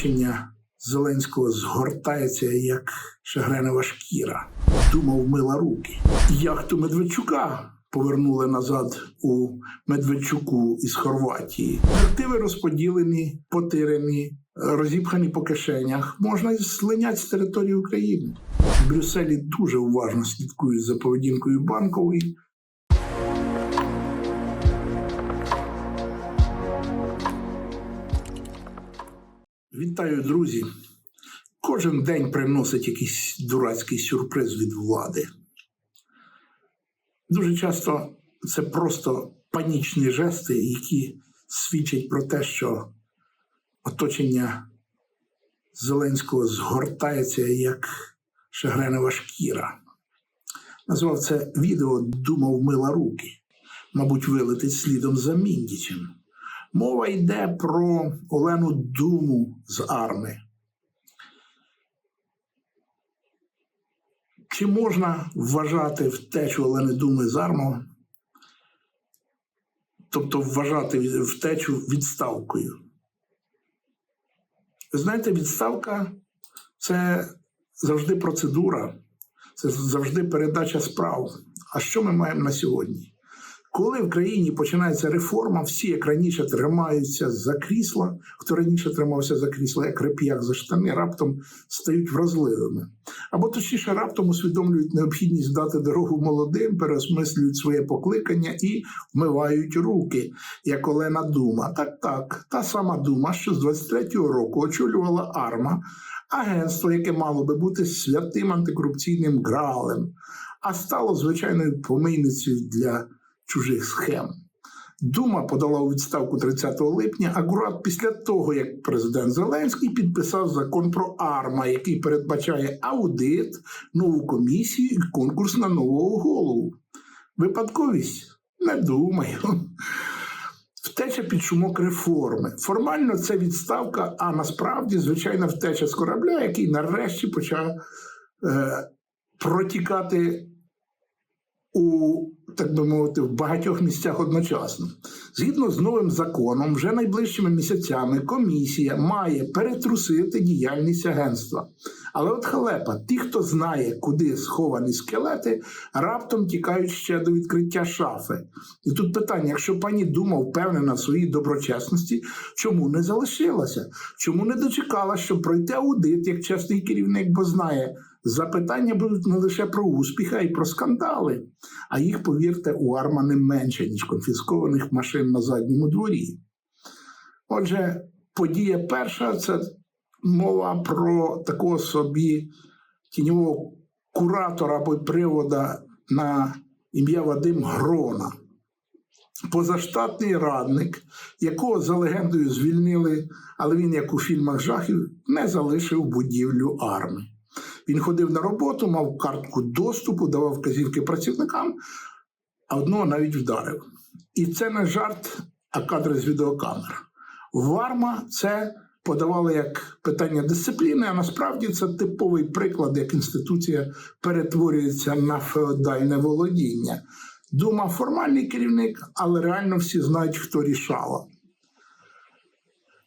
Оточення Зеленського згортається, як шагренова шкіра. Думав мила руки. Яхту Медведчука повернули назад у Медведчуку із Хорватії. Активи розподілені, потирені, розіпхані по кишенях. Можна слинять з території України. В Брюсселі дуже уважно слідкують за поведінкою банкової. Вітаю, друзі! Кожен день приносить якийсь дурацький сюрприз від влади. Дуже часто це просто панічні жести, які свідчать про те, що оточення Зеленського згортається як шагренова шкіра. Назвав це відео Думав мила руки. Мабуть, вилетить слідом за Міндічем. Мова йде про Олену Думу з арми. Чи можна вважати втечу Олени Думи з арму, тобто вважати втечу відставкою? Знаєте, відставка це завжди процедура, це завжди передача справ. А що ми маємо на сьогодні? Коли в країні починається реформа, всі, як раніше, тримаються за крісла, хто раніше тримався за крісла, як реп'як за штани, раптом стають вразливими. Або точніше, раптом усвідомлюють необхідність дати дорогу молодим, переосмислюють своє покликання і вмивають руки, як Олена Дума. Так, так, та сама дума, що з 23-го року очолювала АРМА, агентство, яке мало би бути святим антикорупційним гралем, а стало звичайною помийницею для чужих схем. Дума подала у відставку 30 липня, акурат після того, як президент Зеленський підписав закон про АРМА, який передбачає аудит, нову комісію і конкурс на нового голову. Випадковість? Не думаю. Втеча під шумок реформи. Формально це відставка, а насправді звичайна втеча з корабля, який нарешті почав е, протікати у так би мовити, в багатьох місцях одночасно. Згідно з новим законом, вже найближчими місяцями комісія має перетрусити діяльність агентства. Але от халепа, ті, хто знає, куди сховані скелети, раптом тікають ще до відкриття шафи. І тут питання: якщо пані Дума впевнена в своїй доброчесності, чому не залишилася? Чому не дочекала, щоб пройти аудит як чесний керівник, бо знає, запитання будуть не лише про успіх, а й про скандали. А їх, повірте, у Арма не менше, ніж конфіскованих машин на задньому дворі. Отже, подія перша це мова про такого собі тіньового куратора або привода на ім'я Вадим Грона. Позаштатний радник, якого за легендою звільнили, але він, як у фільмах жахів, не залишив будівлю арми. Він ходив на роботу, мав картку доступу, давав вказівки працівникам, а одного навіть вдарив. І це не жарт, а кадри з відеокамер. Варма це подавали як питання дисципліни, а насправді це типовий приклад, як інституція перетворюється на феодальне володіння. Дума формальний керівник, але реально всі знають, хто рішала.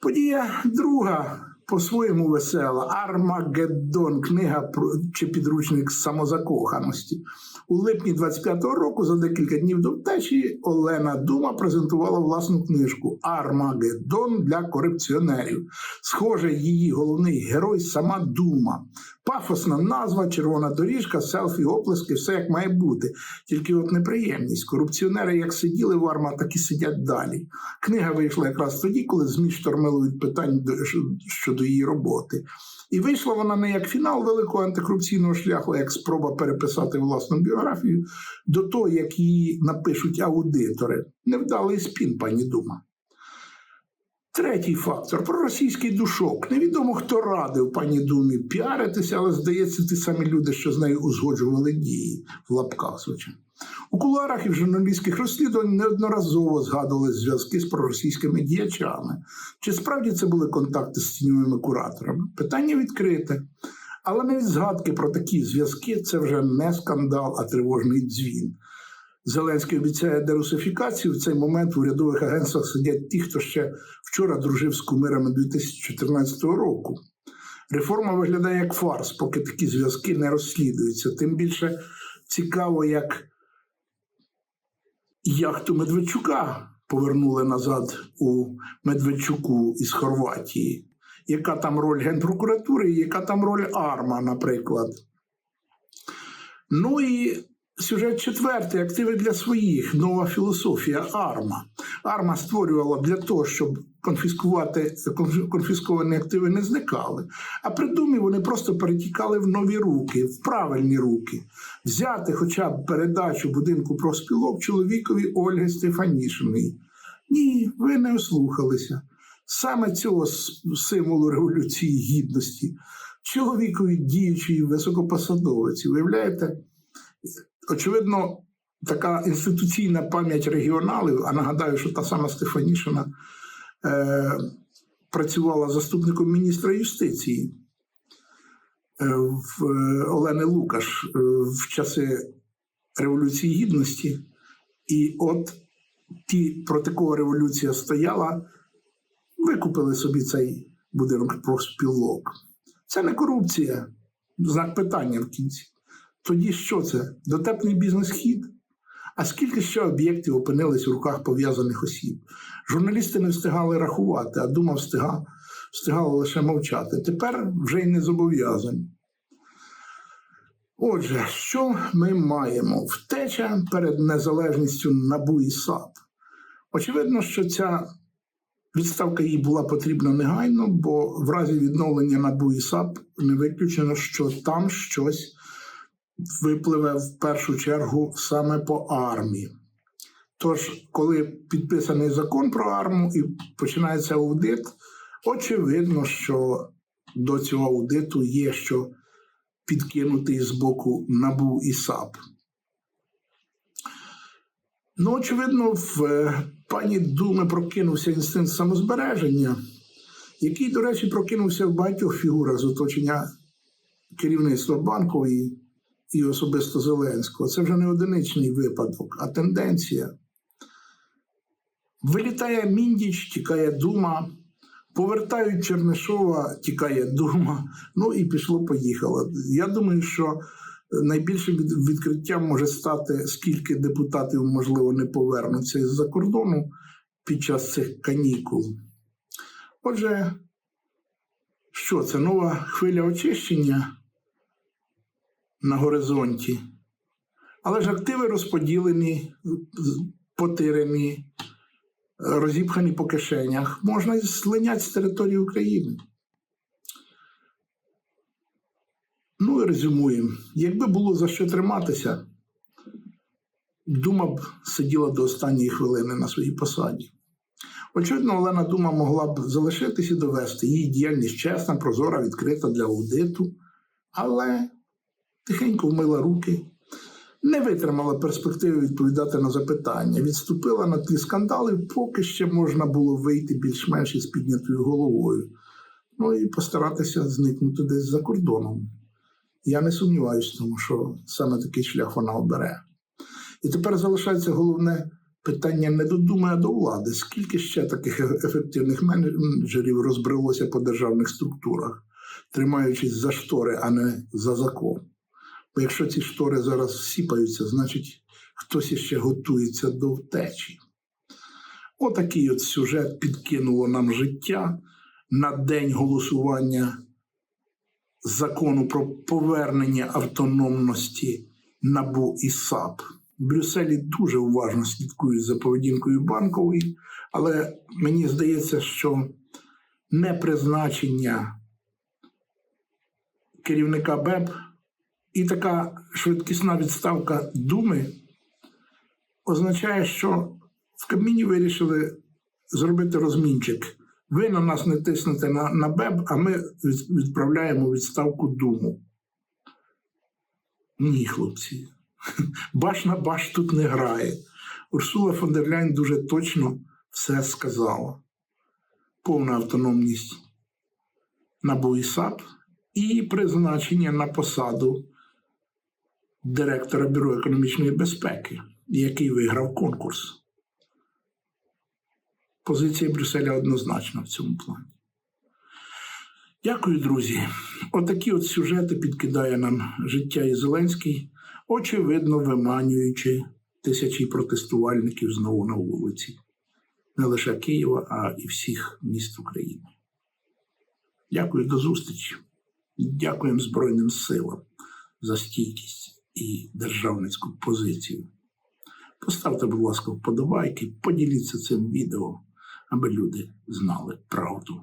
Подія друга по-своєму весела. Армагеддон, книга про чи підручник самозакоханості. У липні 25-го року, за декілька днів до втечі, Олена Дума презентувала власну книжку Армагеддон для корупціонерів. Схоже, її головний герой сама Дума. Пафосна назва, червона доріжка, селфі, оплески, все як має бути. Тільки от неприємність. Корупціонери як сиділи в арма, так і сидять далі. Книга вийшла якраз тоді, коли ЗМІ штормили від питань щодо її роботи. І вийшла вона не як фінал великого антикорупційного шляху, як спроба переписати власну біографію до того, як її напишуть аудитори. Невдалий спін, пані Дума. Третій фактор про російський душок. Невідомо, хто радив пані Думі піаритися, але здається, ті самі люди, що з нею узгоджували дії в лапках, звичайно. У кулуарах і в журналістських розслідувань неодноразово згадували зв'язки з проросійськими діячами. Чи справді це були контакти з тіньовими кураторами? Питання відкрите. Але навіть згадки про такі зв'язки це вже не скандал, а тривожний дзвін. Зеленський обіцяє дерусифікацію, в цей момент в урядових агентствах сидять ті, хто ще вчора дружив з кумирами 2014 року. Реформа виглядає як фарс, поки такі зв'язки не розслідуються. Тим більше цікаво, як яхту Медведчука повернули назад у Медведчуку із Хорватії. Яка там роль Генпрокуратури, яка там роль АРМА, наприклад. Ну і сюжет четвертий активи для своїх. Нова філософія АРМА. АРМА створювала для того, щоб конфіскувати конфісковані активи не зникали. А при думі вони просто перетікали в нові руки, в правильні руки. Взяти хоча б передачу будинку профспілок чоловікові Ольги Стефанішиної. Ні, ви не ослухалися. Саме цього символу революції гідності, чоловікові діючої високопосадовиці. Уявляєте? Очевидно, така інституційна пам'ять регіоналів, а нагадаю, що та сама Стефанішина е, працювала заступником міністра юстиції е, в е, Олени Лукаш в часи Революції Гідності. І от ті, проти кого революція стояла, викупили собі цей будинок профспілок. Це не корупція, знак питання в кінці. Тоді що це? Дотепний бізнес-хід? А скільки ще об'єктів опинились в руках пов'язаних осіб? Журналісти не встигали рахувати, а дума встигала, встигала лише мовчати. Тепер вже й не зобов'язані. Отже, що ми маємо? Втеча перед незалежністю НАБУ і САП. Очевидно, що ця відставка їй була потрібна негайно, бо в разі відновлення НАБУ і САП не виключено, що там щось випливе в першу чергу саме по армії. Тож, коли підписаний закон про арму і починається аудит, очевидно, що до цього аудиту є що підкинути з боку НАБУ і САП. Ну, очевидно, в е, пані Думи прокинувся інстинкт самозбереження, який, до речі, прокинувся в багатьох фігурах з оточення керівництва банку і, і особисто Зеленського. Це вже не одиничний випадок, а тенденція. Вилітає Міндіч, тікає Дума, повертають Чернишова, тікає Дума. Ну і пішло-поїхало. Я думаю, що найбільшим відкриттям може стати, скільки депутатів, можливо, не повернуться із-за кордону під час цих канікул. Отже, що це нова хвиля очищення на горизонті, але ж активи розподілені, потирені, розіпхані по кишенях, можна й слинять з території України. Ну і резюмуємо. Якби було за що триматися, Дума б сиділа до останньої хвилини на своїй посаді. Очевидно, Олена Дума могла б залишитись і довести її діяльність чесна, прозора, відкрита для аудиту, але тихенько вмила руки, не витримала перспективи відповідати на запитання, відступила на тлі скандалів, поки ще можна було вийти більш-менш із піднятою головою. Ну і постаратися зникнути десь за кордоном. Я не сумніваюся тому, що саме такий шлях вона обере. І тепер залишається головне питання не до думи, а до влади. Скільки ще таких ефективних менеджерів розбрелося по державних структурах, тримаючись за штори, а не за закон? Бо якщо ці штори зараз сіпаються, значить хтось іще готується до втечі. Отакий от сюжет підкинуло нам життя на день голосування закону про повернення автономності НАБУ і САП. В Брюсселі дуже уважно слідкують за поведінкою банкової, але мені здається, що непризначення керівника БЕП і така швидкісна відставка Думи означає, що в Кабміні вирішили зробити розмінчик. Ви на нас не тиснете на, на БЕБ, а ми відправляємо відставку Думу. Ні, хлопці. Баш на баш тут не грає. Урсула фон дер Ляйн дуже точно все сказала. Повна автономність НАБУ і САП і призначення на посаду директора Бюро економічної безпеки. який виграв конкурс. Позиція Брюсселя однозначна в цьому плані. Дякую, друзі. Отакі от сюжети підкидає нам життя і Зеленський, очевидно виманюючи тисячі протестувальників знову на вулиці. Не лише Києва, а і всіх міст України. Дякую до зустрічі. Дякуємо Збройним силам за стійкість і державницьку позицію. Поставте, будь ласка, вподобайки, поділіться цим відео, аби люди знали правду.